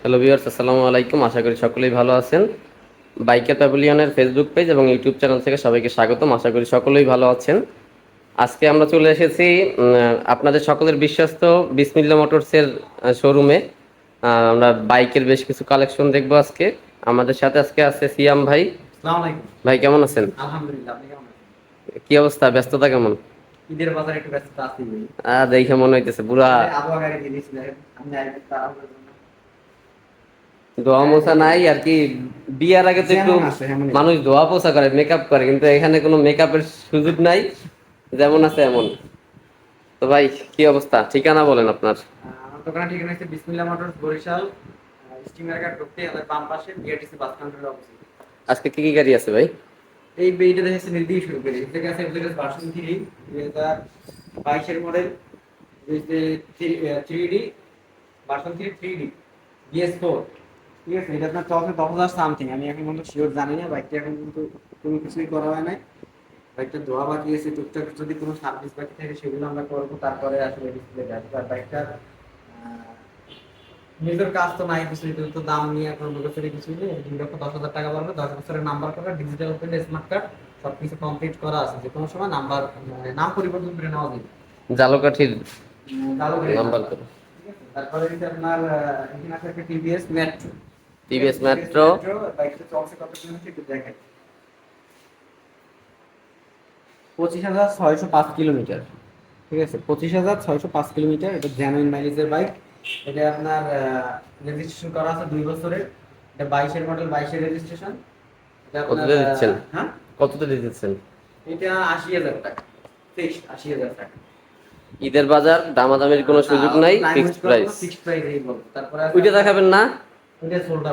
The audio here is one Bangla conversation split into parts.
হ্যালো ভিউয়ার্স আসসালামু আলাইকুম। আশা করি সকলেই ভালো আছেন। বাইকের প্যাভিলিয়নের ফেসবুক পেজ এবং ইউটিউব চ্যানেল থেকে সবাইকে স্বাগতম। আশা করি সকলেই ভালো আছেন। আজকে আমরা চলে এসেছি আপনাদের সকলের বিশ্বস্ত বিসমিল্লা মোটরসের শোরুমে। আমরা বাইকের বেশ কিছু কালেকশন দেখব আজকে। আমাদের সাথে আজকে আছে সিয়াম ভাই। আসসালামু আলাইকুম। ভাই কেমন আছেন? আলহামদুলিল্লাহ আপনি কেমন আছেন? কি অবস্থা? ব্যস্ততা কেমন? ঈদের বাজারে একটু ব্যস্ত আছি। ভাই আহ, দেখে মনে হইতেছে পুরা আবহাওয়া গাড়ি দিয়ে দিয়েছি দোয়া মোছা নাই আর কি বিয়ার আগে তো একটু। মানুষ দোয়া পোছা করে মেকআপ করে কিন্তু এখানে কোনো মেকআপের সুযোগ নাই যেমন আছে এমন। তো ভাই কি অবস্থা? ঠিকানা বলেন আপনার। আমার দোকানের ঠিকানা হচ্ছে বিসমিল্লাহ মোটরস বরিশাল স্টিমার ঘাট ঢুকতে আমাদের বাম পাশে বিআরটিসি বাস কাউন্টারের অপোজিট। আজকে কি কি গাড়ি আছে ভাই? এই বেইটা দেখেছে নির্দিষ্ট শুরু করি এর থেকে আছে এফজেডএস ভার্সন থ্রি দুই হাজার বাইশের model three D version three three D BS four ঠিক আছে এটা আপনার চলছে দশ হাজার সামথিং আমি এখন পর্যন্ত শিওর জানি না বাইকটা এখন কিন্তু কোনো কিছুই করা হয় নাই। বাইকটা ধোয়া বাকি আছে টুকটাক যদি কোনো সার্ভিস বাকি থাকে সেগুলো আমরা করব তারপরে আসলে ডিসপ্লে আসবে। আর বাইকটার নিজের কাজ তো নাই কিছু তো দাম নিয়ে এখন কিছু নেই। দুই লক্ষ দশ হাজার টাকা পড়বে দশ বছরের নাম্বার করা ডিজিটাল পেন স্মার্ট কার্ড সবকিছু কমপ্লিট করা আছে। যে কোনো সময় নাম্বার মানে নাম পরিবর্তন করে নেওয়া যাবে জালকাঠির নাম্বার। করে। তারপরে আপনার আহ, এখানে আছে একটা টিভিএস মেট্রো টিভিএস মেট্রো পঁচিশ হাজার ছয়শো পাঁচ কিলোমিটার ঠিক আছে? পঁচিশ হাজার ছয়শো পাঁচ কিলোমিটার এটা জেনুইন মাইলেজের বাইক এটা আপনার রেজিস্ট্রেশন করা আছে দুই বছরের। এটা বাইশের মডেল বাইশের রেজিস্ট্রেশন এটা আপনার, কততে দিচ্ছেন? হ্যাঁ? কততে দিতেছেন? এটা আশি হাজার টাকা। ফিক্সড আশি হাজার টাকা। ঈদের বাজার দামাদামির কোনো সুযোগ নাই ফিক্সড প্রাইস ফিক্সড প্রাইস এই বলব তারপরে ওইটা দেখাবেন না? Sold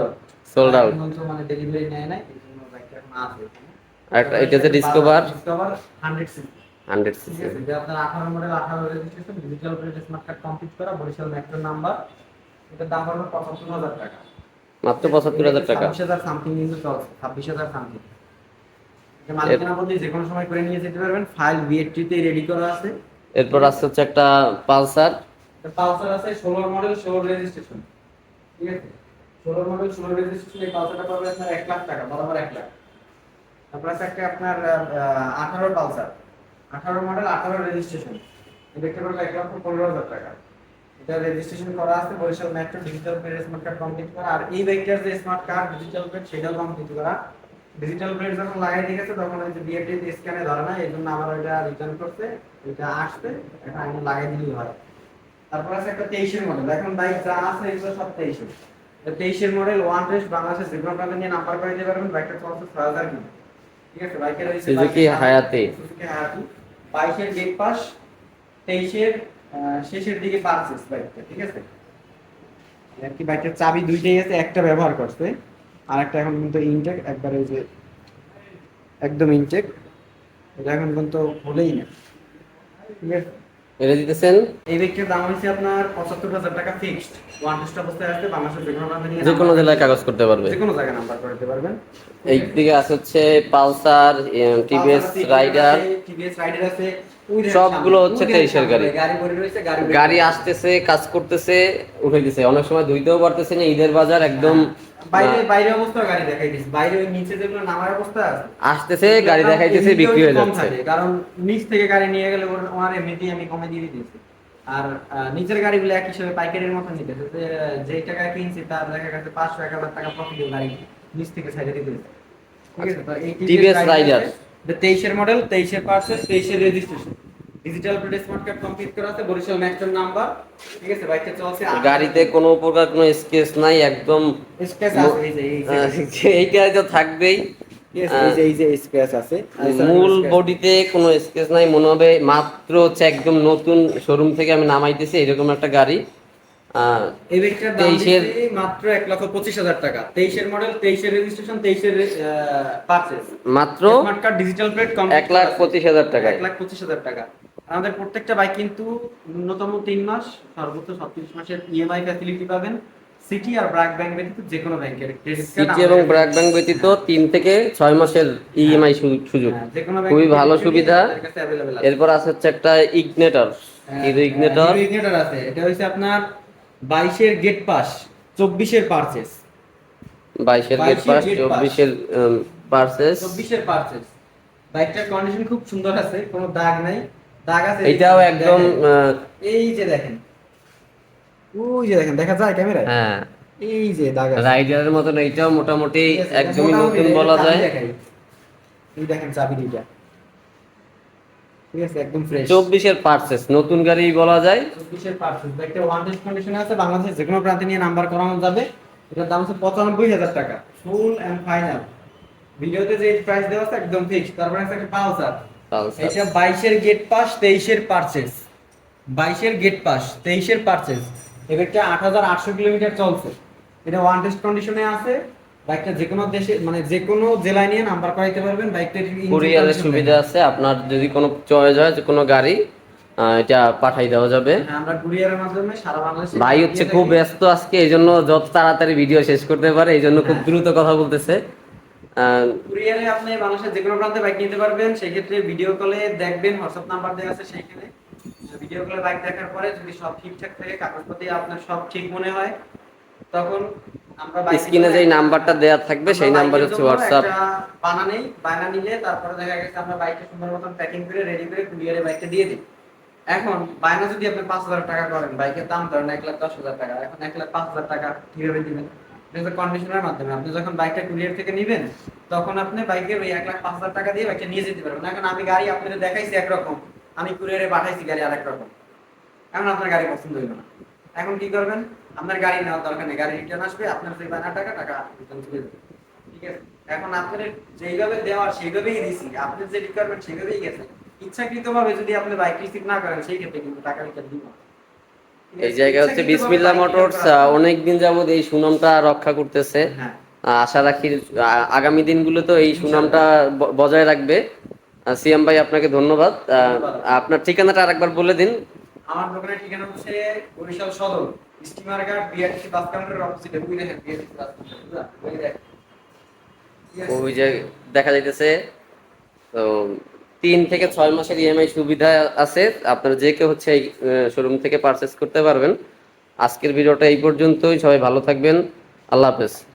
out. মানে ডেলিভারি নেয় নাই এই জন্য বাইকটা এখন আছে একটা এটা হচ্ছে ডিসকভার ডিসকভার 100 সিসি হান্ড্রেড ঠিক সিসি এটা আপনার 18 model 18 registration digital plate smart card complete করা বরিশাল মেট্রো নাম্বার এটার দাম পড়বে 75000 টাকা। মাত্র পঁচাত্তর হাজার টাকা। 26000 সামথিং কিন্তু চলছে 26000 সামথিং এটা মালিকানা বদলি যে কোনো সময় করে নিয়ে যেতে পারবেন ফাইল বিএটি তে রেডি করা আছে। এরপর আসছে হচ্ছে একটা পালসার। পালসার আছে 16 মডেল 16 রেজিস্ট্রেশন ঠিক আছে? 16 মডেল 16 রেজিস্ট্রেশন এই পাবে আপনার 1 লাখ টাকা, বরাবর 1 লাখ। তারপর একটা আপনার 18 পালসার। 18 মডেল 18 রেজিস্ট্রেশন একটা পড়বে 1 লক্ষ 15 হাজার টাকা। এটা রেজিস্ট্রেশন করা আছে, Barishal metro digital plate smart card complete করা। আর এই বাইকটার যে স্মার্ট কার্ড ডিজিটাল প্লেট সেটাও কমপ্লিট করা। ডিজিটাল প্লেট যখন লাগাই দিয়ে গেছে, তখন ওই যে বিএটি স্ক্যানে ধরে না, এই জন্য আবার ওইটা রিটার্ন করতে এটা আসবে এটা আমি লাগাই দিলেই হয়। তারপর আছে একটা তেইশের মডেল এখন বাইক যা আছে, এগুলো সব তেইশের। তেইশের মডেল ওয়ান টেস্ট বাংলাদেশের যে কোনো প্রান্তে নিয়ে নাম্বার করে দিতে পারবেন বাইকটা চলছে ছয় হাজার কিলো ঠিক আছে? বাইকের ওই সুজুকি হায়াতে সুজুকি হায়াতি বাইশের গেট পাস তেইশের শেষের দিকে পারচেস বাইকটা ঠিক আছে? আর কি বাইকের চাবি দুইটাই আছে একটা ব্যবহার করছে আর একটা এখন কিন্তু ইনটেক একবারে যে একদম ইনটেক এটা এখন কিন্তু হলেই না ঠিক আছে? এটা দিতেছেন? এই ব্যক্তির দাম হচ্ছে আপনার পঁচাত্তর হাজার টাকা ফিক্সড ওয়ান টেস্ট অবস্থায় আসবে বাংলাদেশের যে কোনো প্রান্তে নিয়ে যে কোনো জেলায় কাগজ করতে পারবে। যে কোনো জায়গায় নাম্বার করে দিতে পারবেন। এই দিকে আছে হচ্ছে Pulsar TVS rider TVS rider আছে সবগুলো হচ্ছে ওই দেখেন 23 এর গাড়ি। গাড়ি আসতেছে কাজ করতেছে উঠে দিছে অনেক সময় ধুইতেও পারতেছে না ঈদের বাজার একদম বাইরে বাইরে অবস্থা গাড়ি দেখাই বাইরে ওই নিচে যেগুলো নামার অবস্থা আছে আসতেছে গাড়ি দেখাইতেছে বিক্রি হয়ে যাচ্ছে। কারণ নিচ থেকে গাড়ি নিয়ে গেলে ওনার এমনিতেই আমি কমে দিয়ে দিয়েছি আর নিচের গাড়িগুলো এক হিসেবে পাইকারির মতো নিতেছে যে যেই টাকা কিনছি তার দেখা গেছে পাঁচশো এক হাজার টাকা প্রফিট গাড়ি নিচ থেকে সাইডে দিতে ঠিক আছে? তো এই TVS Rider। তেইশের মডেল তেইশের পার্সেস তেইশের registration digital plate smart card complete করা আছে বরিশাল ম্যাক্সের নাম্বার। ঠিক আছে বাইকটা চলছে গাড়িতে কোনো প্রকার কোনো স্কেচ নাই একদম স্কেচ আছে এই যে এই যে। এইটা তো থাকবেই। এই যে এই আছে। মূল বডিতে কোনো স্কেচ নাই মনে হবে মাত্র হচ্ছে একদম নতুন শোরুম থেকে আমি নামাইতেছি এরকম একটা গাড়ি। এই ব্যক্তির দাম মাত্র এক লক্ষ পঁচিশ হাজার টাকা। তেইশের মডেল তেইশের রেজিস্ট্রেশন তেইশের পারচেস মাত্র স্মার্ট কার্ড ডিজিটাল প্লেট এক লাখ পঁচিশ হাজার টাকায়। এক লাখ পঁচিশ হাজার টাকা। আমাদের প্রত্যেকটা বাইক কিন্তু ন্যূনতম তিন মাস সর্বোচ্চ মাসের ইএমআই ফ্যাসিলিটি পাবেন। সিটি আর ব্র্যাক ব্যাংক ব্যতীত যে কোনো ব্যাংকের সিটি এবং ব্র্যাক ব্যাংক ব্যতীত তিন থেকে ছয় মাসের ইএমআই সুযোগ। হ্যাঁ, যে কোনো খুবই ভালো সুবিধা। এরপর আছে হচ্ছে একটা ইগনেটর হ্যাঁ, ইগনেটর ইগনেটর আছে। এটা হচ্ছে আপনার বাইশের গেট পাস চব্বিশের পারচেস বাইশের গেট 22 পাস। চব্বিশের পার্সেস চব্বিশের পারচেস বাইকটার কন্ডিশন খুব সুন্দর আছে কোনো দাগ নাই। দাগ আছে এটাও একদম এই যে দেখেন। ওই যে দেখেন দেখা যায় ক্যামেরায়? হ্যাঁ। এই যে দাগ আছে। রাইডারের মতন এইটাও মোটামুটি একদমই নতুন বলা যায়। এই দেখেন চাবি দুইটা। ঠিক আছে একদম ফ্রেশ নতুন গাড়ি বলা যায়। চব্বিশের পার্সেস বাইকটা ওয়ান টেস্ট কন্ডিশনে আছে বাংলাদেশের যে কোনো প্রান্তে নিয়ে নাম্বার করানো যাবে। এটার দাম হচ্ছে পঁচানব্বই হাজার টাকা ফুল অ্যান্ড ফাইনাল ভিডিওতে যে প্রাইস দেওয়া আছে একদম ফিক্স তারপরে আছে একটা পালসার। পালসার। এটা বাইশের গেট পাস তেইশের পারচেস বাইশের গেট পাস তেইশের পারচেস এবারটা আট হাজার আটশো কিলোমিটার চলছে। এটা ওয়ান টেস্ট কন্ডিশনে আছে। বাইকটা যে কোনো দেশে মানে যে কোনো জেলায় নিয়ে নাম্বার করাইতে পারবেন বাইকটা কুরিয়ারের সুবিধা আছে আপনার যদি কোনো চয়েস হয় যে কোনো গাড়ি এটা পাঠাই দেওয়া যাবে। হ্যাঁ, আমরা কুরিয়ারের মাধ্যমে সারা বাংলাদেশে ভাই হচ্ছে খুব ব্যস্ত আজকে এই জন্য যত তাড়াতাড়ি ভিডিও শেষ করতে পারে এই জন্য খুব হ্যাঁ। দ্রুত কথা বলতেছে। কুরিয়ারে আপনি বাংলাদেশের যে কোনো প্রান্তে বাইক নিতে পারবেন সেই ক্ষেত্রে ভিডিও কলে দেখবেন হোয়াটসঅ্যাপ নাম্বার দেওয়া আছে সেইখানে। ভিডিও কলে বাইক দেখার পরে যদি সব ঠিকঠাক থাকে কাগজপত্র আপনার সব ঠিক মনে হয় তখন স্ক্রিনে যেই নাম্বারটা দেওয়া থাকবে সেই নাম্বার হচ্ছে হোয়াটসঅ্যাপ বানা নেই বানা নিলে তারপরে দেখা গেছে আমরা বাইকটা সুন্দর মতন প্যাকিং করে রেডি করে কুরিয়ারে বাইকটা দিয়ে দিই। এখন বায়না যদি আপনি পাঁচ হাজার টাকা করেন বাইকের দাম ধরেন এক লাখ দশ হাজার টাকা এখন এক লাখ পাঁচ হাজার টাকা কীভাবে দিবেন? কন্ডিশনের মাধ্যমে। আপনি যখন বাইকটা কুরিয়ার থেকে নিবেন তখন আপনি বাইকের ওই এক লাখ পাঁচ হাজার টাকা দিয়ে বাইকটা নিয়ে যেতে পারবেন। এখন আমি গাড়ি আপনাদের দেখাইছি একরকম আমি কুরিয়ারে পাঠাইছি গাড়ি আরেক রকম। এখন আপনার গাড়ি পছন্দ হইল না। এখন কি করবেন? আপনার গাড়ি নেওয়ার দরকার নেই। গাড়ি রিটার্ন আসবে আপনার সেই বানা টাকা টাকা রিটার্ন চলে যাবে। ঠিক আছে? এখন আপনার যেইভাবে দেওয়া সেইভাবেই দিছি। আপনার যে রিকোয়ারমেন্ট সেইভাবেই গেছে। ইচ্ছাকৃত ভাবে যদি আপনি বাইক রিসিভ না করেন সেই ক্ষেত্রে কিন্তু টাকা রিটার্ন দিব? এই জায়গায় হচ্ছে ইচ্ছাকৃতভাবে বিসমিল্লাহ মোটরস অনেক দিন যাবত এই সুনামটা রক্ষা করতেছে। হ্যাঁ। আশা রাখি আগামী দিনগুলো তো এই সুনামটা বজায় রাখবে। সিএম ভাই আপনাকে ধন্যবাদ। ধন্যবাদ। আপনার ঠিকানাটা আরেকবার বলে দিন। আমার দোকানের ঠিকানা হচ্ছে বরিশাল সদর। স্টিমার ঘাট বিআরটিসি বাস কাউন্টারের অপোজিটে ওই দেখেন বিআরটিসি বাস কাউন্টার ওই যে দেখা যাইতেছে। তো তিন থেকে ছয় মাসের ইএমআই সুবিধা আছে। আপনারা যে কেউ হচ্ছে এই শোরুম থেকে পারচেস করতে পারবেন। আজকের ভিডিওটা এই পর্যন্তই। সবাই ভালো থাকবেন। আল্লাহ হাফেজ।